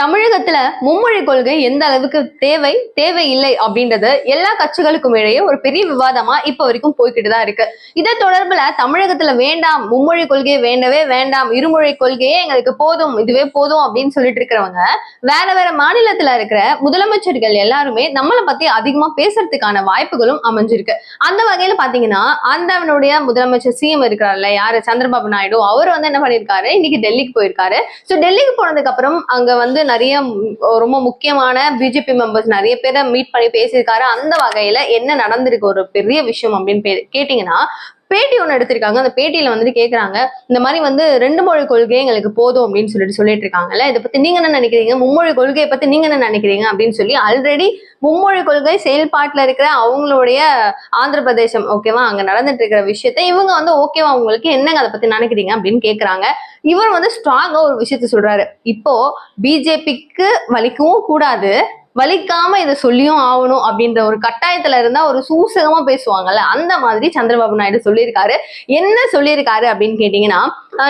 தமிழகத்துல மும்மொழி கொள்கை எந்த அளவுக்கு தேவை தேவை இல்லை அப்படின்றது எல்லா கட்சிகளுக்கும் இடையே ஒரு பெரிய விவாதமா இப்ப வரைக்கும் போய்கிட்டு தான் இருக்கு. இதை தொடர்புல தமிழகத்துல வேண்டாம் மும்மொழி கொள்கையை வேண்டவே வேண்டாம் இருமொழி கொள்கையே எங்களுக்கு போதும் இதுவே போதும் அப்படின்னு சொல்லிட்டு இருக்கிறவங்க வேற வேற மாநிலத்துல இருக்கிற முதலமைச்சர்கள் எல்லாருமே நம்மளை பத்தி அதிகமா பேசுறதுக்கான வாய்ப்புகளும் அமைஞ்சிருக்கு. அந்த வகையில பாத்தீங்கன்னா அந்தவனுடைய முதலமைச்சர் சிஎம் இருக்கிறார்ல யாரு? சந்திரபாபு நாயுடு. அவர் வந்து என்ன பண்ணிருக்காரு இன்னைக்கு டெல்லிக்கு போயிருக்காரு. சோ டெல்லிக்கு போனதுக்கு அப்புறம் அங்க வந்து நிறைய ரொம்ப முக்கியமான பிஜேபி மெம்பர்ஸ் நிறைய பேரை மீட் பண்ணி பேசியிருக்காரு. அந்த வகையில என்ன நடந்திருக்கு? ஒரு பெரிய விஷயம் அப்படின்னு கேட்டீங்கன்னா பேட்டி ஒன்று எடுத்திருக்காங்க. அந்த பேட்டியில வந்துட்டு கேட்குறாங்க இந்த மாதிரி வந்து ரெண்டு மொழி கொள்கை எங்களுக்கு போதும் அப்படின்னு சொல்லிட்டு சொல்லிட்டு இருக்காங்கல்ல இதை பத்தி நீங்க என்ன நினைக்கிறீங்க? மும்மொழி கொள்கையை பத்தி நீங்க என்ன நினைக்கிறீங்க? அப்படின்னு சொல்லி ஆல்ரெடி மும்மொழி கொள்கை செயல்பாட்டில் இருக்கிற அவங்களுடைய ஆந்திர பிரதேசம் ஓகேவா அங்க நடந்துட்டு இருக்கிற விஷயத்த இவங்க வந்து ஓகேவா உங்களுக்கு என்னங்க அதை பத்தி நினைக்கிறீங்க? அப்படின்னு கேட்குறாங்க இவர் வந்து ஸ்ட்ராங்கா ஒரு விஷயத்த சொல்றாரு. இப்போ பிஜேபிக்கு வலிக்கவும் கூடாது. வலிக்காம இதை சொல்லியும் ஆகணும் அப்படின்ற ஒரு கட்டாயத்துல இருந்தா ஒரு சூசகமா பேசுவாங்கல்ல அந்த மாதிரி சந்திரபாபு நாயுடு சொல்லியிருக்காரு. என்ன சொல்லியிருக்காரு அப்படின்னு கேட்டீங்கன்னா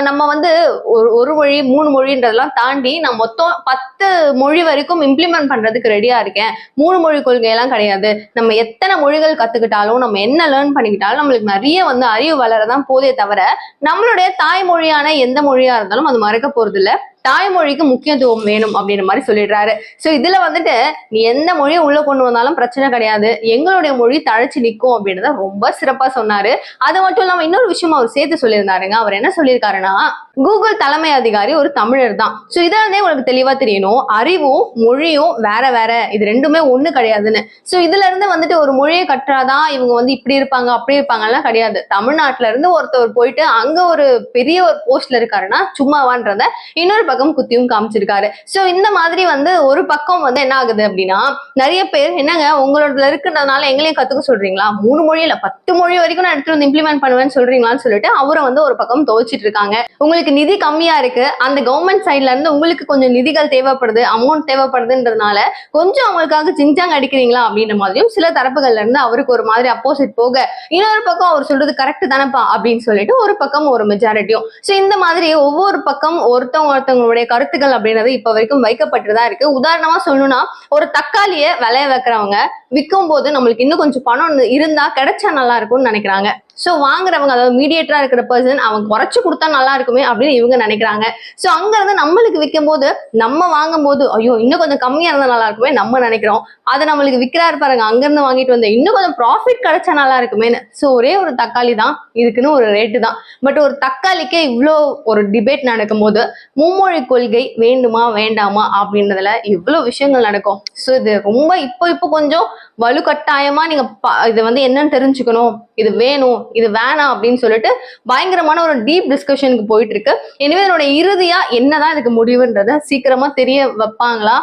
நம்ம வந்து ஒரு ஒரு மொழி மூணு மொழின்றதெல்லாம் தாண்டி நான் மொத்தம் பத்து மொழி வரைக்கும் இம்ப்ளிமெண்ட் பண்றதுக்கு ரெடியா இருக்கேன். மூணு மொழி கொள்கையெல்லாம் கிடையாது. நம்ம எத்தனை மொழிகள் கத்துக்கிட்டாலும் நம்ம என்ன லேர்ன் பண்ணிக்கிட்டாலும் நம்மளுக்கு நிறைய வந்து அறிவு வளரதான் போதே தவிர நம்மளுடைய தாய்மொழியான எந்த மொழியா இருந்தாலும் அது மறக்க போறது இல்ல தாய்மொழிக்கு முக்கியத்துவம் வேணும் அப்படின்ற மாதிரி சொல்லிடுறாரு. சோ இதுல வந்துட்டு நீ எந்த மொழியை உள்ள கொண்டு வந்தாலும் பிரச்சனை கிடையாது. எங்களுடைய மொழி தழைச்சு நிற்கும் அப்படின்றத ரொம்ப சிறப்பா சொன்னாரு. அது மட்டும் இல்லாம இன்னொரு விஷயம் அவர் சேர்த்து சொல்லியிருந்தாருங்க. அவர் என்ன சொல்லியிருக்காரு சொல்லியிருக்காருன்னா கூகுள் தலைமை அதிகாரி ஒரு தமிழர் தான். சோ இதே உங்களுக்கு தெளிவா தெரியணும். அறிவும் மொழியும் வேற வேற. இது ரெண்டுமே ஒண்ணு கிடையாதுன்னு. சோ இதுல இருந்து வந்துட்டு ஒரு மொழியை கற்றாதான் இவங்க வந்து இப்படி இருப்பாங்க அப்படி இருப்பாங்கலாம் கிடையாது. தமிழ்நாட்டுல இருந்து ஒருத்தவர் போயிட்டு அங்க ஒரு பெரிய ஒரு போஸ்ட்ல இருக்காருன்னா சும்மாவான்றத இன்னொரு பக்கம் குத்தியும் காமிச்சிருக்காரு. சோ இந்த மாதிரி வந்து ஒரு பக்கம் வந்து என்ன ஆகுது அப்படின்னா நிறைய பேர் என்னங்க உங்களோட இருக்கிறதுனால எங்களையும் கத்துக்க சொல்றீங்களா? மூணு மொழியில பத்து மொழி வரைக்கும் நான் எடுத்துட்டு வந்து இம்ப்ளிமெண்ட் பண்ணுவேன்னு சொல்றீங்களான்னு சொல்லிட்டு அவரை வந்து ஒரு பக்கம் துவைச்சிட்டு இருக்காங்க. உங்களுக்கு நிதி கம்மியா இருக்கு. அந்த கவர்மெண்ட் சைட்ல இருந்து உங்களுக்கு கொஞ்சம் நிதிகள் தேவைப்படுது அமௌண்ட் தேவைப்படுதுன்றதுனால கொஞ்சம் அவங்களுக்காக சிஞ்சாங் அடிக்கிறீங்களா அப்படின்ற மாதிரியும் சில தரப்புகள்ல இருந்து அவருக்கு ஒரு மாதிரி அப்போசிட் போக இன்னொரு பக்கம் அவர் சொல்றது கரெக்ட் தானப்பா அப்படின்னு சொல்லிட்டு ஒரு பக்கம் ஒரு மெஜாரிட்டியும் சோ இந்த மாதிரி ஒவ்வொரு பக்கம் ஒருத்தவங்க ஒருத்தவங்களுடைய கருத்துக்கள் அப்படின்றது இப்ப வரைக்கும் வைக்கப்பட்டுதான் இருக்கு. உதாரணமா சொல்லணும்னா ஒரு தக்காளியை விளைய வைக்கிறவங்க விற்கும் போது நம்மளுக்கு இன்னும் கொஞ்சம் பணம் இருந்தா கிடைச்சா நல்லா இருக்கும்னு நினைக்கிறாங்க. ஸோ வாங்குறவங்க அதாவது மீடியேட்டரா இருக்கிற பர்சன் அவங்க குறைச்சு கொடுத்தா நல்லா இருக்குமே அப்படின்னு இவங்க நினைக்கிறாங்க. ஸோ அங்கிருந்து நம்மளுக்கு விற்கும் போது நம்ம வாங்கும் போது ஐயோ இன்னும் கொஞ்சம் கம்மியா இருந்தா நல்லா இருக்குமே நம்ம நினைக்கிறோம். அதை நம்மளுக்கு விற்கிறாரு பாருங்க அங்கிருந்து வாங்கிட்டு வந்து இன்னும் கொஞ்சம் ப்ராஃபிட் கிடைச்சா நல்லா இருக்குமேன்னு. ஸோ ஒரே ஒரு தக்காளி தான் இதுக்குன்னு ஒரு ரேட்டு தான். பட் ஒரு தக்காளிக்கே இவ்வளோ ஒரு டிபேட் நடக்கும் போது மும்மொழி கொள்கை வேண்டுமா வேண்டாமா அப்படின்றதுல இவ்வளோ விஷயங்கள் நடக்கும். ஸோ இது ரொம்ப இப்போ இப்போ கொஞ்சம் வலுக்கட்டாயமா நீங்க ப- இது வந்து என்னன்னு தெரிஞ்சுக்கணும். இது வேணும் இது வேணாம் அப்படின்னு சொல்லிட்டு பயங்கரமான ஒரு டீப் டிஸ்கஷனுக்கு போயிட்டு இருக்கு எனவே இதனோட இறுதியா என்னதான் இதுக்கு முடிவுன்றத சீக்கிரமா தெரிய வைப்பாங்களா?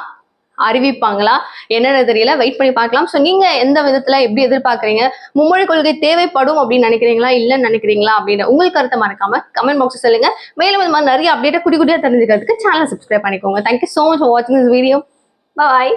அறிவிப்பாங்களா? என்னென்ன தெரியல. வெயிட் பண்ணி பார்க்கலாம். ஸோ நீங்க எந்த விதத்துல எப்படி எதிர்பார்க்குறீங்க? மும்மொழி கொள்கை தேவைப்படும் அப்படின்னு நினைக்கிறீங்களா? இல்லைன்னு நினைக்கிறீங்களா? அப்படின்னு உங்களுக்கு கருத்தை மறக்காம கமெண்ட் பாக்ஸ் சொல்லுங்க. மேலும் இந்த மாதிரி நிறைய அப்டேட்டை குடி குடியா தெரிஞ்சுக்கிறதுக்கு சேனல் சப்ஸ்கிரைப் பண்ணிக்கோங்க. Thank you so much for வாட்சிங் திஸ் வீடியோ பாய்